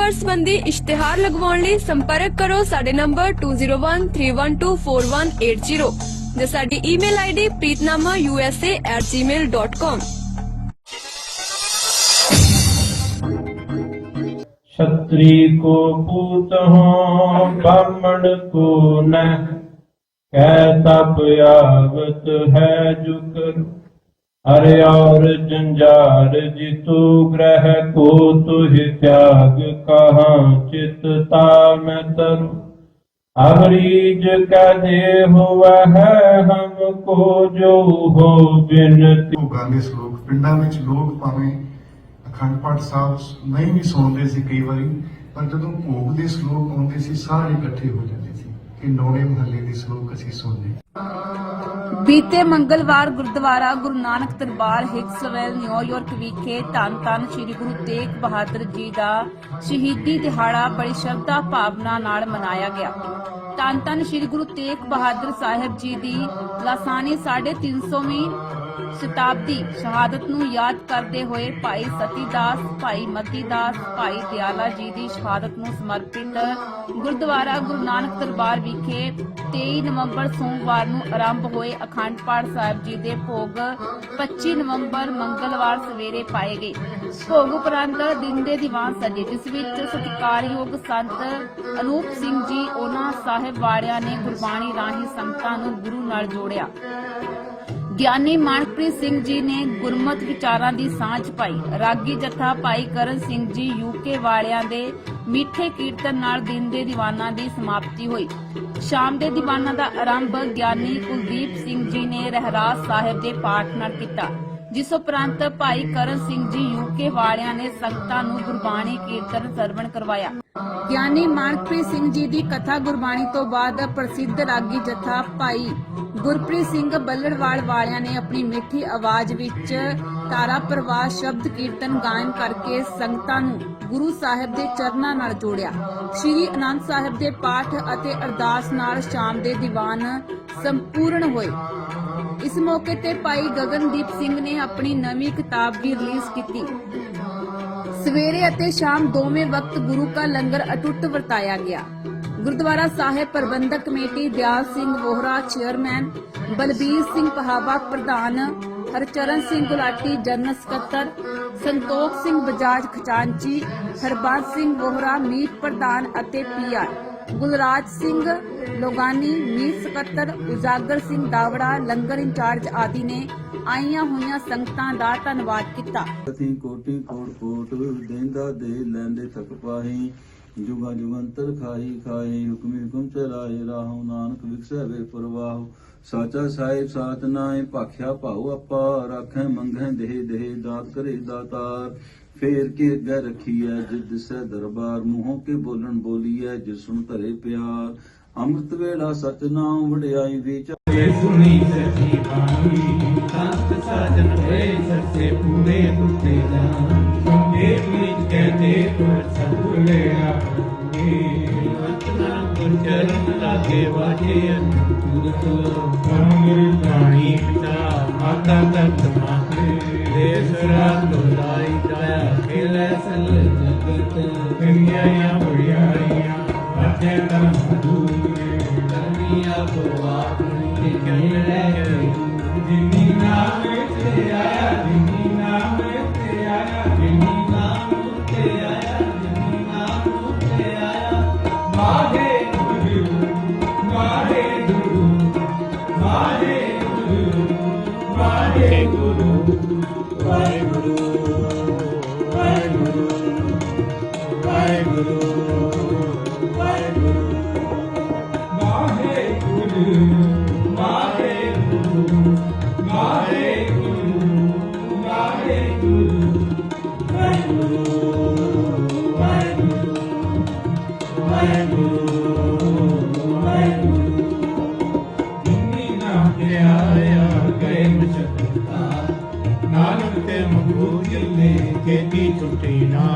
Number ਸੰਬੰਧੀ ਇਸ਼ਤਿਹਾਰ ਲਗਵਾਉਣ ਲਈ ਸੰਪਰਕ ਕਰੋ ਸਾਡੇ ਨੰਬਰ 2013124180 ਜਾਂ ਸਾਡੀ ਈਮੇਲ ਆਈਡੀ preetnamausa@gmail.com ਛਤਰੀ ਕੋ ਪੂਤ ਹੋ ਬਾਮਣ ਕੋ ਨਹਿ, ਕਹਿ ਤਪ ਆਵਤ ਹੈ ਜੁਗ ਹਰਿ ਔਰ ਜੰਜਾਰ ਜਿਤੂ ਗ੍ਰਹਿ ਕੋ ਤੁਹਿ ਤਿਆਗ ਕਹਾ ਚਿਤ ਤਾ ਮੈਂ ਤਰੁ। ਅਮਰੀਜ ਕਾ ਦੇਹ ਵਹਿ ਹਮ ਕੋ ਜੋ ਹੋ ਬਿਨਤੀ। ਉਹ ਗਾਣੇ ਸ਼ਲੋਕ ਪਿੰਡਾਂ ਵਿੱਚ ਲੋਕ ਭਾਵੇਂ ਅਖੰਡ ਪਾਠ ਸਾਹਿਬ ਨਹੀਂ ਵੀ ਸੁਣਦੇ ਸੀ ਕਈ ਵਾਰੀ, ਪਰ ਜਦੋਂ ਭੋਗ ਦੇ ਸ਼ਲੋਕ ਆਉਂਦੇ ਸੀ, ਸਾਰੇ ਇਕੱਠੇ ਹੋ ਜਾਂਦੇ ਸੀ ਕਿ ਨੌਵੇਂ ਮਹੱਲੇ ਦੇ ਸ਼ਲੋਕ ਅਸੀਂ ਸੁਣਦੇ। ਬੀਤੇ ਮੰਗਲਵਾਰ Gurdwara Guru Nanak Darbar Hicksville New York ਵਿਖੇ ਧੰਨ ਧੰਨ ਸ੍ਰੀ ਗੁਰੂ ਤੇਗ ਬਹਾਦਰ ਜੀ ਦਾ ਸ਼ਹੀਦੀ ਦਿਹਾੜਾ ਬੜੀ ਸ਼ਰਧਾ ਭਾਵਨਾ ਨਾਲ ਮਨਾਇਆ ਗਿਆ। ਧੰਨ ਧੰਨ ਸ੍ਰੀ ਗੁਰੂ ਤੇਗ ਬਹਾਦਰ ਸਾਹਿਬ ਜੀ ਦੀ ਲਾਸਾਨੀ 350ਵੀਂ ਸ਼ਤਾਬਦੀ ਸ਼ਹਾਦਤ ਨੂੰ ਯਾਦ ਕਰਦੇ ਹੋਏ ਭਾਈ ਸਤੀਦਾਸ, ਭਾਈ ਮਤੀਦਾਸ, ਭਾਈ ਦਿਆਲਾ ਜੀ ਦੀ ਸ਼ਹਾਦਤ ਨੂੰ ਸਮਰਪਿਤ ਗੁਰਦੁਆਰਾ ਗੁਰੂ ਨਾਨਕ ਦਰਬਾਰ ਵਿਖੇ 23 ਨਵੰਬਰ ਸੋਮਵਾਰ ਨੂੰ ਆਰੰਭ ਹੋਏ ਅਖੰਡ ਪਾਠ ਸਾਹਿਬ ਜੀ ਦੇ ਭੋਗ 25 ਨਵੰਬਰ ਮੰਗਲਵਾਰ ਸਵੇਰੇ ਪਾਏ ਗਏ। ਭੋਗ ਉਪਰੰਤ ਦਿਨ ਦੇ ਦੀਵਾਨ ਸਜੇ, ਜਿਸ ਵਿੱਚ ਸਤਿਕਾਰਯੋਗ ਸੰਤ ਅਨੂਪ ਸਿੰਘ ਜੀ, ਉਹਨਾਂ ਸਾਹਿਬ ਵਾਲਿਆਂ ਨੇ ਗੁਰਬਾਣੀ ਰਾਹੀਂ ਸੰਗਤਾਂ ਨੂੰ ਗੁਰੂ ਨਾਲ ਜੋੜਿਆ। ਗਿਆਨੀ ਮਾਨਪ੍ਰੀਤ ਸਿੰਘ ਜੀ ਨੇ ਗੁਰਮਤ ਵਿਚਾਰਾਂ ਦੀ ਸਾਂਝ ਪਾਈ। ਰਾਗੀ ਜਥਾ ਭਾਈ ਕਰਨ ਸਿੰਘ ਜੀ ਯੂਕੇ ਵਾਲਿਆਂ ਦੇ ਮਿੱਠੇ ਕੀਰਤਨ ਨਾਲ ਦਿਨ ਦੇ ਦੀਵਾਨਾਂ ਦੀ ਸਮਾਪਤੀ ਹੋਈ। ਸ਼ਾਮ ਦੇ ਦੀਵਾਨਾਂ ਦਾ ਆਰੰਭ ਗਿਆਨੀ ਕੁਲਦੀਪ ਸਿੰਘ ਜੀ ਨੇ ਰਹਿਰਾਸ ਸਾਹਿਬ ਦੇ ਪਾਠ ਨਾਲ ਕੀਤਾ। ਜਿਸ ਉਪਰੰਤ ਭਾਈ ਕਰਨ ਸਿੰਘ ਜੀ ਯੂਕੇ ਵਾਲਿਆਂ ਨੇ ਸੰਗਤਾਂ ਨੂੰ ਗੁਰਬਾਣੀ ਕੀਰਤਨ ਸਰਵਣ ਕਰਵਾਇਆ। ਗਿਆਨੀ ਮਾਨਪ੍ਰੀਤ ਸਿੰਘ ਜੀ ਦੀ ਕਥਾ ਗੁਰਬਾਣੀ ਤੋਂ ਬਾਅਦ ਪ੍ਰਸਿੱਧ ਰਾਗੀ ਜਥਾ ਭਾਈ ਗੁਰਪ੍ਰੀਤ ਸਿੰਘ ਬੱਲੜਵਾਲ ਵਾਲਿਆਂ ਨੇ ਆਪਣੀ ਮਿੱਠੀ ਆਵਾਜ਼ ਵਿੱਚ ਤਾਰਾ ਪ੍ਰਵਾਹ ਸ਼ਬਦ ਕੀਰਤਨ ਗਾਇਨ ਕਰਕੇ ਸੰਗਤਾਂ ਨੂੰ ਗੁਰੂ ਸਾਹਿਬ ਦੇ ਚਰਨਾਂ ਨਾਲ ਜੋੜਿਆ। ਸ੍ਰੀ ਅਨੰਦ ਸਾਹਿਬ ਦੇ ਪਾਠ ਅਤੇ ਅਰਦਾਸ ਨਾਲ ਸ਼ਾਮ ਦੇ ਦੀਵਾਨ ਸੰਪੂਰਨ ਹੋਏ। ਇਸ ਮੌਕੇ ਤੇ ਭਾਈ ਗਗਨਦੀਪ ਸਿੰਘ ਨੇ ਆਪਣੀ ਨਵੀਂ ਕਿਤਾਬ ਵੀ ਰਿਲੀਜ਼ ਕੀਤੀ। ਸਵੇਰੇ ਅਤੇ ਸ਼ਾਮ ਦੋਵੇਂ ਵਕਤ ਗੁਰੂ ਕਾ ਲੰਗਰ ਅਟੁੱਟ ਵਰਤਾਇਆ ਗਿਆ। ਗੁਰਦੁਆਰਾ ਸਾਹਿਬ ਪ੍ਰਬੰਧਕ ਕਮੇਟੀ ਦਿਆਲ ਸਿੰਘ ਵੋਹਰਾ, ਚੇਅਰਮੈਨ ਬਲਬੀਰ ਸਿੰਘ ਪਹਾਵਾ, ਪ੍ਰਧਾਨ ਹਰਚਰਨ ਸਿੰਘ ਗੁਲਾਟੀ, ਜਨਰਲ ਸਕੱਤਰ ਸੰਤੋਖ ਸਿੰਘ ਬਜਾਜ ਖਜ਼ਾਨਚੀ ਹਰਬੰਸ ਸਿੰਘ ਵੋਹਰਾ, ਮੀਤ ਪ੍ਰਧਾਨ ਅਤੇ ਪੀਆਰ ਗੁਲਰਾਜ ਸਿੰਘ, ਲੋਗਾਨੀ ਮੀਤ ਸਕੱਤਰ, ਉਜਾਗਰ ਸਿੰਘ ਦਾਵੜਾ ਲੰਗਰ ਇੰਚਾਰਜ ਆਦਿ ਨੇ ਆਈਆਂ ਹੋਈਆਂ ਸੰਗਤਾਂ ਦਾ ਧੰਨਵਾਦ ਕੀਤਾ। ਅਤੀ ਕੋਟੀ ਕੋਟ ਕੋਟ ਦੇਂਦਾ ਦੇ ਲੈਂਦੇ ਤੱਕ ਪਾਹੀ, ਜੁਗਾ ਜੁਗੰਤਰ ਖਾਈ ਖਾਈ ਹੁਕਮੇ ਹੁਕਮ ਚਲਾਏ ਰਾਹੋ ਨਾਨਕ ਵਿਖਸੈ ਵੇ ਪਰਵਾਹ। ਸਾਚਾ ਸਾਹਿਬ ਸਾਥ ਨਾਏ ਭਾਖਿਆ ਭਾਉ ਆਪਾ ਰਾਖੈ ਮੰਗੈ ਦੇਹ ਦੇਹ ਦਾਤ ਕਰੇ ਦਾਤਾਰ। ਫੇਰ ਕੇ ਅੱਗੇ ਰਖੀਐ ਜਿਦ ਸੈ ਦਰਬਾਰ ਮੂੰਹੋਂ ਕੇ ਬੋਲਣ ਬੋਲੀਐ ਜਿਸ ਸੁਣ ਧਰੇ ਪਿਆਰ। ਅੰਮ੍ਰਿਤ ਵੇਲਾ ਸਤਨਾਮ ਵਡਿਆਈ ਵਿਚ। ਸੁਣੀ ਸਚੀ ਬਾਣੀ ਸੰਤ ਸਾਜਨ ਹੋਏ ਸੱਚੇ ਪੂਰੇ ਟੁੱਟੇ ਜਾਨ ਇਹ ਵਿੱਚ ਕਹਤੇ ਤੁਰ ਸਤੁਲੇ ਆਪੇ ਵਤਨਾ ਗੁਰ ਚਰਨ ਲਾਗੇ ਵਾਜੇ ਅਨੁਰਤ ਕਰਮਿਲ ਬਾਣੀ ਪਿਤਾ ਮਾਤਾ ਤਤ ਮਾਤੇ। ਦੇਸ ਰਾਤ Thank you. के मगो यल्ले के नी छुटे ना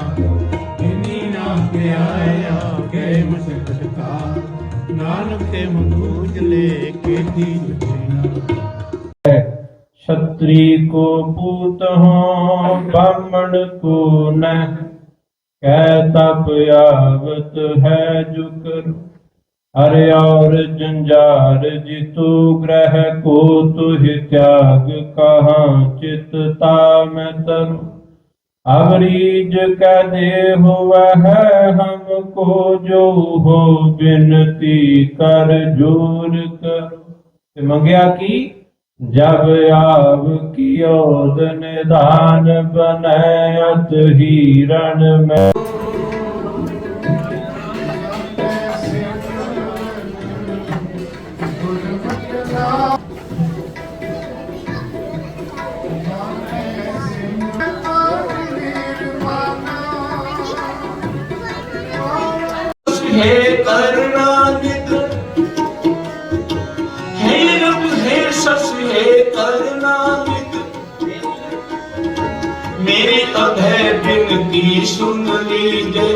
इनी ना के आया के मुशकत का नानक के मगो यल्ले के नी छुटे ना क्षत्री को पूत हो ब्राह्मण को न कै तप आवत है जुकर ਹਰ ਔਰ ਜੰਜਾਰ ਜਿਤੂ ਗ੍ਰਹਿ ਕੋ ਤੁਹ ਤਿਆਗ ਕਹਾਂ ਚਿਤ ਤਾ ਮੈਂ ਤਰੁ ਅਵਰੀਜ ਕੈ ਦੇ ਹੋਵੈ ਹਮ ਕੋ ਜੋ ਹੋ ਬਿਨਤੀ ਕਰ ਜੋਰ ਕਰ। ਤੇ ਮੰਗਿਆ ਕੀ? ਜਬ ਆਵ ਕੀਓ ਨਿਧਾਨ ਬਨੈ ਅਤ ਹੀਰਨ ਮੈਂ। मेरी अभय बिनती सुन लीजे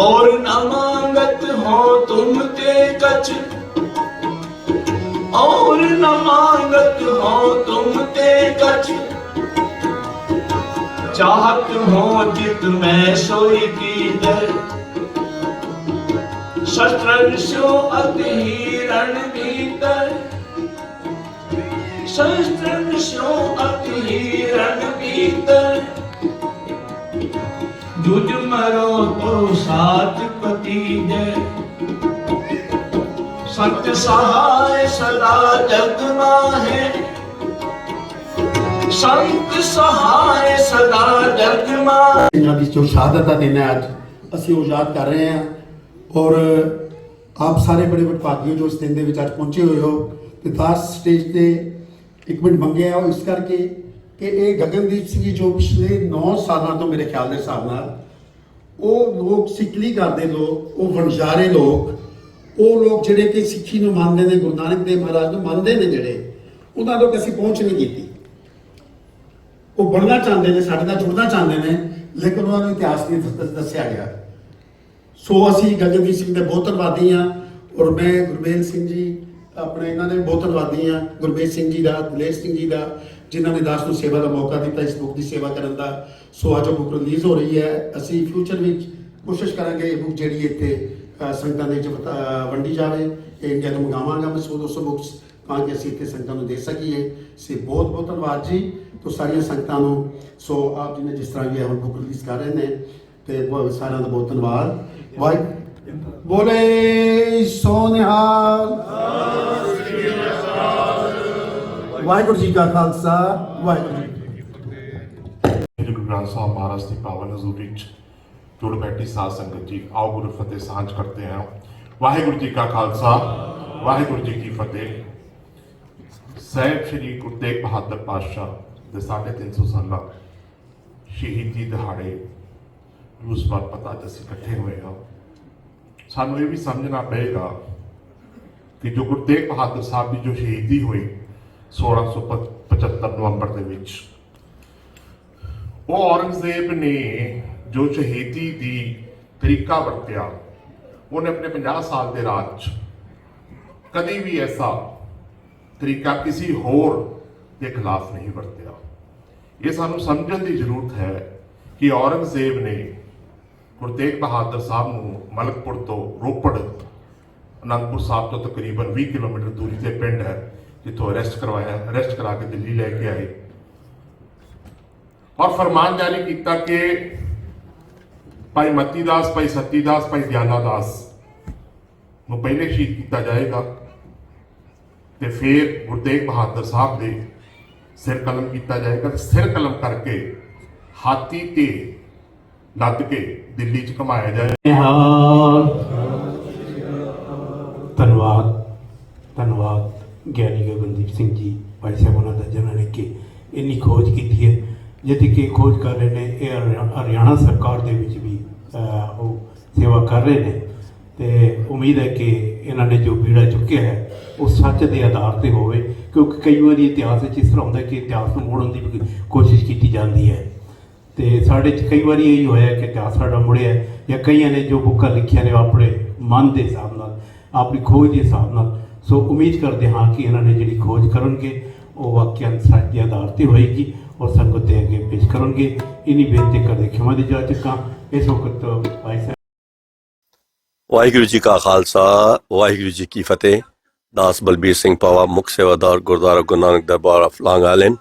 और न मांगत हो तुम ते कछ और न मांगत हो तुम ते कछ चाहत हो जित मैं सोई की दर शस्त्र सो अति रण भीतर ਸਤ ਸਹਾਇ ਸਦਾ ਜਗਨਾ ਹੈ ਸੰਤ ਸਹਾਇ ਸਦਾ ਜਗਨਾ ਇਹਨਾਂ ਦੀ ਜੋ ਸ਼ਹਾਦਤ ਦਾ ਦਿਨ ਹੈ ਅੱਜ, ਅਸੀਂ ਉਹ ਯਾਦ ਕਰ ਰਹੇ ਹਾਂ। ਔਰ ਆਪ ਸਾਰੇ ਬੜੇ ਵਡਭਾਗੀ ਜੋ ਇਸ ਦਿਨ ਦੇ ਵਿੱਚ ਅੱਜ ਪਹੁੰਚੇ ਹੋਏ ਹੋ। ਤੇ ਦਾਸ ਸਟੇਜ ਤੇ ਇੱਕ ਮਿੰਟ ਮੰਗਿਆ ਹੋ ਇਸ ਕਰਕੇ ਕਿ ਇਹ ਗਗਨਦੀਪ ਸਿੰਘ ਜੀ ਜੋ ਪਿਛਲੇ 9 ਸਾਲਾਂ ਤੋਂ ਮੇਰੇ ਖਿਆਲ ਦੇ ਹਿਸਾਬ ਨਾਲ ਉਹ ਲੋਕ ਸਿਕਲੀ ਕਰਦੇ ਲੋਕ, ਉਹ ਵਣਜਾਰੇ ਲੋਕ ਉਹ ਲੋਕ ਜਿਹੜੇ ਕਿ ਸਿੱਖੀ ਨੂੰ ਮੰਨਦੇ ਨੇ, ਗੁਰੂ ਨਾਨਕ ਦੇਵ ਮਹਾਰਾਜ ਨੂੰ ਮੰਨਦੇ ਨੇ ਜਿਹੜੇ, ਉਹਨਾਂ ਤੱਕ ਅਸੀਂ ਪਹੁੰਚ ਨਹੀਂ ਕੀਤੀ। ਉਹ ਬਣਨਾ ਚਾਹੁੰਦੇ ਨੇ, ਸਾਡੇ ਨਾਲ ਜੁੜਨਾ ਚਾਹੁੰਦੇ ਨੇ, ਲੇਕਿਨ ਉਹਨਾਂ ਨੂੰ ਇਤਿਹਾਸ ਨਹੀਂ ਦੱਸਿਆ ਗਿਆ। ਸੋ ਅਸੀਂ ਗਗਨਦੀਪ ਸਿੰਘ ਦੇ ਬਹੁਤ ਧੰਨਵਾਦੀ ਹਾਂ ਔਰ ਮੈਂ ਗੁਰਮੇਲ ਸਿੰਘ ਜੀ, ਆਪਣੇ ਇਹਨਾਂ ਦੇ ਬਹੁਤ ਧੰਨਵਾਦੀ ਹਾਂ। ਗੁਰਮੇਲ ਸਿੰਘ ਜੀ ਦਾ ਦਲੇਰ ਸਿੰਘ ਜੀ ਦਾ, ਜਿਨ੍ਹਾਂ ਨੇ ਦਾਸ ਨੂੰ ਸੇਵਾ ਦਾ ਮੌਕਾ ਦਿੱਤਾ, ਇਸ ਬੁੱਕ ਦੀ ਸੇਵਾ ਕਰਨ ਦਾ। ਸੋ ਅੱਜ ਬੁੱਕ ਰਿਲੀਜ਼ ਹੋ ਰਹੀ ਹੈ। ਅਸੀਂ ਫਿਊਚਰ ਵਿੱਚ ਕੋਸ਼ਿਸ਼ ਕਰਾਂਗੇ ਇਹ ਬੁੱਕ ਜਿਹੜੀ ਇੱਥੇ ਸੰਗਤਾਂ ਦੇ ਵਿੱਚ ਵੰਡੀ ਜਾਵੇ ਇਹ ਇੰਡੀਆ ਮੰਗਾਵਾਂਗਾ ਮੈਂ 100 200 ਬੁੱਕਸ, ਤਾਂ ਕਿ ਅਸੀਂ ਇੱਥੇ ਸੰਗਤਾਂ ਨੂੰ ਦੇ ਸਕੀਏ। ਸੇ ਬਹੁਤ ਬਹੁਤ ਧੰਨਵਾਦ ਜੀ। ਤੋਂ ਸਾਰੀਆਂ ਸੰਗਤਾਂ ਨੂੰ, ਸੋ ਆਪ ਜੀ ਨੇ ਜਿਸ ਤਰ੍ਹਾਂ ਵੀ ਇਹ ਬੁੱਕ ਰਿਲੀਜ਼ ਕਰ ਰਹੇ ਨੇ, ਤੇ ਬਹੁਤ ਸਾਰਿਆਂ ਦਾ ਬਹੁਤ ਧੰਨਵਾਦ। ਵਾਹਿ, ਬੋਲੇ ਸੋਨਿਹਾਲ। ਵਾਹਿਗੁਰੂ ਜੀ ਕਾ ਖਾਲਸਾ, ਵਾਹਿਗੁਰੂ ਜੀ ਸ੍ਰੀ ਗੁਰੂ ਗ੍ਰੰਥ ਸਾਹਿਬ ਮਹਾਰਾਜ ਦੀ ਪਾਵਨ ਹਜ਼ੂਰੀ ਵਿੱਚ ਜੁੜ ਬੈਠੀ ਸਾਧ ਸੰਗਤ ਜੀ, ਆਓ ਗੁਰੂ ਫਤਿਹ ਸਾਂਝ ਕਰਦੇ ਹਾਂ। ਵਾਹਿਗੁਰੂ ਜੀ ਕਾ ਖਾਲਸਾ, ਵਾਹਿਗੁਰੂ ਜੀ ਕੀ ਫਤਿਹ। ਸਹਿਬ ਸ੍ਰੀ ਗੁਰੂ ਤੇਗ ਬਹਾਦਰ ਪਾਤਸ਼ਾਹ ਦੇ 350 ਸਾਲਾਂ ਸ਼ਹੀਦੀ ਦਿਹਾੜੇ ਉਸ ਵਾਰ ਪਤਾ ਅੱਜ ਅਸੀਂ ਇਕੱਠੇ ਹੋਏ ਹਾਂ। ਸਾਨੂੰ ਇਹ ਵੀ ਸਮਝਣਾ ਪਏਗਾ ਕਿ ਜੋ ਗੁਰੂ ਤੇਗ ਬਹਾਦਰ ਸਾਹਿਬ ਦੀ ਜੋ ਸ਼ਹੀਦੀ ਹੋਈ 1675 ਨਵੰਬਰ ਦੇ ਵਿੱਚ, ਉਹ ਔਰੰਗਜ਼ੇਬ ਨੇ ਜੋ ਸ਼ਹੀਦੀ ਦੀ ਤਰੀਕਾ ਵਰਤਿਆ, ਉਹਨੇ ਆਪਣੇ 50 ਸਾਲ ਦੇ ਰਾਜ 'ਚ ਕਦੀ ਵੀ ਐਸਾ ਤਰੀਕਾ ਕਿਸੇ ਹੋਰ ਦੇ ਖਿਲਾਫ ਨਹੀਂ ਵਰਤਿਆ। ਇਹ ਸਾਨੂੰ ਸਮਝਣ ਦੀ ਜ਼ਰੂਰਤ ਹੈ ਕਿ ਔਰੰਗਜ਼ੇਬ ਨੇ ਗੁਰੂ ਤੇਗ ਬਹਾਦਰ ਸਾਹਿਬ ਨੂੰ ਮਲਕਪੁਰ ਤੋਂ ਰੋਪੜ, ਅਨੰਦਪੁਰ ਸਾਹਿਬ ਤੋਂ ਤਕਰੀਬਨ 20 ਕਿਲੋਮੀਟਰ ਦੂਰੀ ਤੇ ਪਿੰਡ ਹੈ, ਜਿੱਥੋਂ ਅਰੈਸਟ ਕਰਵਾਇਆ, ਅਰੈਸਟ ਕਰਾ ਕੇ ਦਿੱਲੀ ਲੈ ਕੇ ਆਏ। ਔਰ ਫਰਮਾਨ ਜਾਰੀ ਕੀਤਾ ਕਿ ਭਾਈ ਮਤੀ ਦਾਸ, ਭਾਈ ਸਤੀ ਦਾਸ, ਭਾਈ ਦਿਆਨਾ ਦਾਸ ਨੂੰ ਪਹਿਲੇ ਸ਼ਹੀਦ ਕੀਤਾ ਜਾਏਗਾ ਤੇ ਫਿਰ ਗੁਰੂ ਤੇਗ ਬਹਾਦਰ ਸਾਹਿਬ ਦੇ ਸਿਰ ਕਲਮ ਕੀਤਾ ਜਾਏਗਾ ਸਿਰ ਕਲਮ ਕਰਕੇ ਹਾਥੀ ਤੇ ਲੱਦ ਕੇ ਦਿੱਲੀ ਚ ਘਮਾਇਆ ਜਾਏ। ਧੰਨਵਾਦ ਧੰਨਵਾਦ ਗਿਆਨੀ ਗਗਨਦੀਪ ਸਿੰਘ ਜੀ, ਭਾਈ ਸਾਹਿਬ ਉਹਨਾਂ ਦਾ ਜਿਨ੍ਹਾਂ ਨੇ ਕਿ ਇੰਨੀ ਖੋਜ ਕੀਤੀ ਹੈ। ਜਿਹਦੀ ਕਿ ਖੋਜ ਕਰ ਰਹੇ ਨੇ, ਇਹ ਹਰਿਆ- ਹਰਿਆਣਾ ਸਰਕਾਰ ਦੇ ਵਿੱਚ ਵੀ ਉਹ ਸੇਵਾ ਕਰ ਰਹੇ ਨੇ। ਤੇ ਉਮੀਦ ਹੈ ਕਿ ਇਹਨਾਂ ਨੇ ਜੋ ਬੀੜਾ ਚੁੱਕਿਆ ਹੈ, ਉਹ ਸੱਚ ਦੇ ਆਧਾਰ ਤੇ ਹੋਵੇ, ਕਿਉਂਕਿ ਕਈ ਵਾਰੀ ਇਤਿਹਾਸ ਵਿੱਚ ਇਸ ਤਰ੍ਹਾਂ ਹੁੰਦਾ ਕਿ ਇਤਿਹਾਸ ਨੂੰ ਮੋੜਨ ਦੀ ਵੀ ਕੋਸ਼ਿਸ਼ ਕੀਤੀ ਜਾਂਦੀ ਹੈ। ਤੇ ਸਾਡੇ ਚ ਕਈ ਵਾਰੀ ਇਹੀ ਹੋਇਆ ਕਿ ਇਤਿਹਾਸ ਸਾਡਾ ਮੁੜਿਆ ਜਾਂ ਕਈਆਂ ਨੇ ਜੋ ਬੁੱਕਾਂ ਲਿਖੀਆਂ ਨੇ ਉਹ ਆਪਣੇ ਮਨ ਦੇ ਹਿਸਾਬ ਨਾਲ, ਆਪਣੀ ਖੋਜ ਦੇ ਹਿਸਾਬ ਨਾਲ। ਸੋ ਉਮੀਦ ਕਰਦੇ ਹਾਂ ਕਿ ਇਹਨਾਂ ਨੇ ਜਿਹੜੀ ਖੋਜ ਕਰਨਗੇ, ਉਹ ਵਾਕਿਆ ਸੱਚ ਦੇ ਆਧਾਰ ਤੇ ਹੋਏਗੀ। ਉਹ ਸੰਗਤ ਦੇ ਅੱਗੇ ਪੇਸ਼ ਕਰਨਗੇ। ਇਨੀ ਬੇਨਤੀ ਕਰਦੇ ਖਿਮਾ ਦੀ ਜਾ ਚੁੱਕਾ ਇਸ ਵਕਤ ਭਾਈ ਸਾਹਿਬ ਵਾਹਿਗੁਰੂ ਜੀ ਕਾ ਖਾਲਸਾ, ਵਾਹਿਗੁਰੂ ਜੀ ਕੀ ਫਤਿਹ। ਦਾਸ ਬਲਬੀਰ ਸਿੰਘ ਪਾਵਾ, ਮੁੱਖ ਸੇਵਾਦਾਰ ਗੁਰਦੁਆਰਾ ਗੁਰੂ ਨਾਨਕ ਦਰਬਾਰ ਆਫ ਲਾਂਗ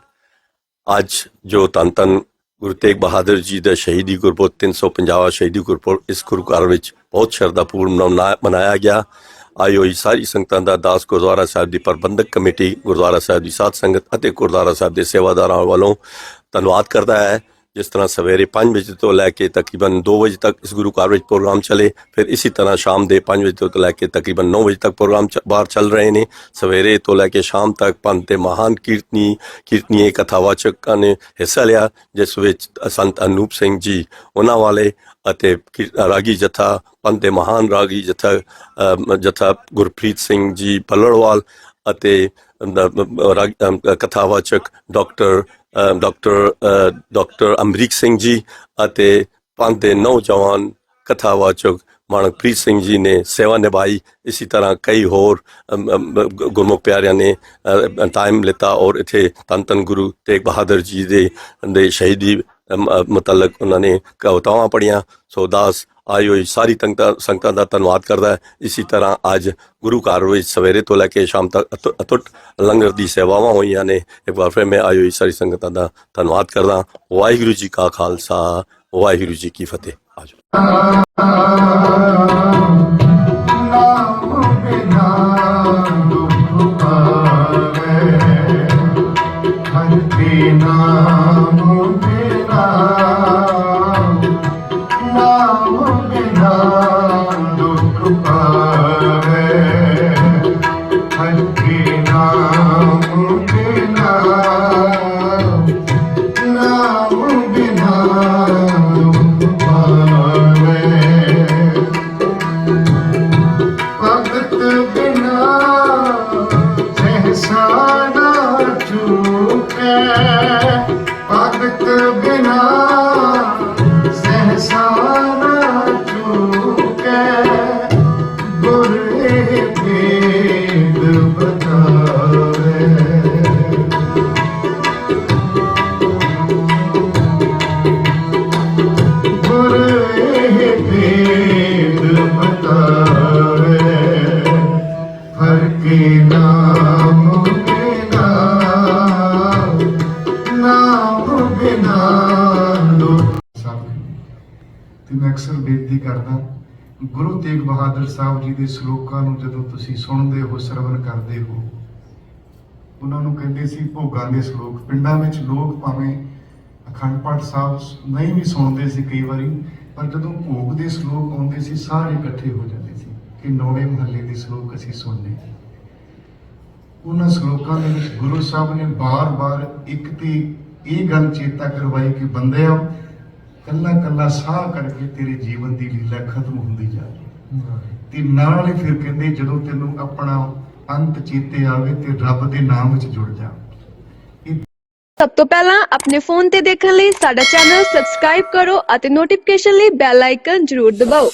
ਅੱਜ ਜੋ ਧੰਨ ਧੰਨ ਗੁਰੂ ਤੇਗ ਬਹਾਦਰ ਜੀ ਦਾ ਸ਼ਹੀਦੀ ਗੁਰਪੁਰਬ 350 ਸ਼ਹੀਦੀ ਗੁਰਪੁਰਬ, ਇਸ ਗੁਰੂ ਘਰ ਵਿੱਚ ਬਹੁਤ ਸ਼ਰਧਾਪੂਰਨ ਮਨਾ- ਮਨਾਇਆ ਗਿਆ। ਆਈ ਹੋਈ ਸਾਰੀ ਸੰਗਤਾਂ ਦਾ ਦਾਸ ਗੁਰਦੁਆਰਾ ਸਾਹਿਬ ਦੀ ਪ੍ਰਬੰਧਕ ਕਮੇਟੀ ਗੁਰਦੁਆਰਾ ਸਾਹਿਬ ਦੀ ਸਾਧ ਸੰਗਤ ਅਤੇ ਗੁਰਦੁਆਰਾ ਸਾਹਿਬ ਦੇ ਸੇਵਾਦਾਰਾਂ ਵੱਲੋਂ ਧੰਨਵਾਦ ਕਰਦਾ ਹੈ। ਜਿਸ ਤਰ੍ਹਾਂ ਸਵੇਰੇ 5 ਵਜੇ ਤੋਂ ਲੈ ਕੇ ਤਕਰੀਬਨ 2 ਵਜੇ ਤੱਕ ਇਸ ਗੁਰੂ ਘਰ ਵਿੱਚ ਪ੍ਰੋਗਰਾਮ ਚੱਲੇ ਫਿਰ ਇਸੇ ਤਰ੍ਹਾਂ ਸ਼ਾਮ ਦੇ 5 ਵਜੇ ਤੋਂ ਲੈ ਕੇ ਤਕਰੀਬਨ 9 ਵਜੇ ਤੱਕ ਪ੍ਰੋਗਰਾਮ ਚ- ਬਾਹਰ ਚੱਲ ਰਹੇ ਨੇ। ਸਵੇਰੇ ਤੋਂ ਲੈ ਕੇ ਸ਼ਾਮ ਤੱਕ ਪੰਥ ਦੇ ਮਹਾਨ ਕੀਰਤਨੀ ਕੀਰਤਨੀਏ ਕਥਾਵਾਚਕਾਂ ਨੇ ਹਿੱਸਾ ਲਿਆ ਜਿਸ ਵਿੱਚ ਸੰਤ ਅਨੂਪ ਸਿੰਘ ਜੀ ਉਹਨਾਂ ਵਾਲੇ ਅਤੇ ਕੀ- ਰਾਗੀ ਜਥਾ ਪੰਥ ਦੇ ਮਹਾਨ ਰਾਗੀ ਜਥਾ ਜਥਾ ਗੁਰਪ੍ਰੀਤ ਸਿੰਘ ਜੀ ਪੱਲੜਵਾਲ ਅਤੇ ਅਮ, ਕਥਾਵਾਚਕ doctor doctor doctor Amrik Singh ji ਅਤੇ ਪੰਥ ਦੇ ਨੌਜਵਾਨ ਕਥਾਵਾਚਕ ਮਾਨਕਪ੍ਰੀਤ ਸਿੰਘ ਜੀ ਨੇ ਸੇਵਾ ਨਿਭਾਈ। ਇਸੇ ਤਰ੍ਹਾਂ ਕਈ ਹੋਰ ਗੁਰਮੁਖ ਪਿਆਰਿਆਂ ਨੇ ਟਾਈਮ ਲਿੱਤਾ ਔਰ ਇੱਥੇ ਧੰਨ ਧੰਨ ਗੁਰੂ ਤੇਗ ਬਹਾਦਰ ਜੀ ਦੇ ਦੇ ਸ਼ਹੀਦੀ ਮੁਤਲਕ ਉਹਨਾਂ ਨੇ ਕਵਿਤਾਵਾਂ ਪੜੀਆਂ ਸੋ ਦਾਸ ਆਈ ਹੋਈ ਸਾਰੀ ਸੰਗਤਾਂ ਸੰਗਤਾਂ ਦਾ ਧੰਨਵਾਦ ਕਰਦਾ ਹੈ। ਇਸੇ ਤਰ੍ਹਾਂ ਅੱਜ ਗੁਰੂ ਘਰ ਵਿੱਚ ਸਵੇਰੇ ਤੋਂ ਲੈ ਕੇ ਸ਼ਾਮ ਤੱਕ ਅਤੁ- ਅਤੁੱਟ ਲੰਗਰ ਦੀ ਸੇਵਾਵਾਂ ਹੋਈਆਂ ਨੇ। ਇੱਕ ਵਾਰ ਫਿਰ ਮੈਂ ਆਈ ਹੋਈ ਸਾਰੀ ਸੰਗਤਾਂ ਦਾ ਧੰਨਵਾਦ ਕਰਦਾ। ਵਾਹਿਗੁਰੂ ਜੀ ਕਾ ਖਾਲਸਾ, ਵਾਹਿਗੁਰੂ ਜੀ ਕੀ ਫਤਿਹ। ਆਜੋ। ਨਾਮ ਬਿਨਾ ਸਭ ਤੇ ਮੈਂ ਅਕਸਰ ਬੇਨਤੀ ਕਰਦਾ, ਗੁਰੂ ਤੇਗ ਬਹਾਦਰ ਸਾਹਿਬ ਜੀ ਦੇ ਸ਼ਲੋਕਾਂ ਨੂੰ ਜਦੋਂ ਤੁਸੀਂ ਸੁਣਦੇ ਹੋ ਸਰਵਨ ਕਰਦੇ ਹੋ, ਉਹਨਾਂ ਨੂੰ ਕਹਿੰਦੇ ਸੀ ਭੋਗਾਂ ਦੇ ਸ਼ਲੋਕ। ਪਿੰਡਾਂ ਵਿੱਚ ਲੋਕ ਭਾਵੇਂ ਅਖੰਡ ਪਾਠ ਸਾਹਿਬ ਨਹੀਂ ਵੀ ਸੁਣਦੇ ਸੀ ਕਈ ਵਾਰੀ, ਪਰ ਜਦੋਂ ਭੋਗ ਦੇ ਸ਼ਲੋਕ ਆਉਂਦੇ ਸੀ, ਸਾਰੇ ਇਕੱਠੇ ਹੋ ਜਾਂਦੇ ਸੀ ਕਿ ਨੌਵੇਂ ਮਹੱਲੇ ਦੇ ਸ਼ਲੋਕ ਅਸੀਂ ਸੁਣਨੇ। ਉਹਨਾਂ ਸ਼ਲੋਕਾਂ ਦੇ ਵਿੱਚ ਗੁਰੂ ਸਾਹਿਬ ਨੇ ਬਾਰ-ਬਾਰ ਇੱਕ ਤੇ ਇਹ ਗੱਲ ਚੇਤਾ ਕਰਵਾਈ ਕਿ ਬੰਦਿਆ, ਕੱਲਾ ਕੱਲਾ ਸਾਹ ਕਰਕੇ ਤੇਰੇ ਜੀਵਨ ਦੀ ਲੀਲਾ ਖਤਮ ਹੁੰਦੀ ਜਾ ਰਹੀ ਹੈ। ਤੇ ਨਾਲ ਹੀ ਫਿਰ ਕਹਿੰਦੇ, ਜਦੋਂ ਤੈਨੂੰ ਆਪਣਾ ਅੰਤ ਚੇਤੇ ਆਵੇ ਤੇ ਰੱਬ ਦੇ ਨਾਮ ਵਿੱਚ ਜੁੜ ਜਾ। ਸਭ ਤੋਂ ਪਹਿਲਾਂ ਆਪਣੇ ਫੋਨ ਤੇ ਦੇਖਣ ਲਈ ਸਾਡਾ ਚੈਨਲ ਸਬਸਕ੍ਰਾਈਬ ਕਰੋ ਅਤੇ ਨੋਟੀਫਿਕੇਸ਼ਨ ਲਈ ਬੈਲ ਆਈਕਨ ਜ਼ਰੂਰ ਦਬਾਓ।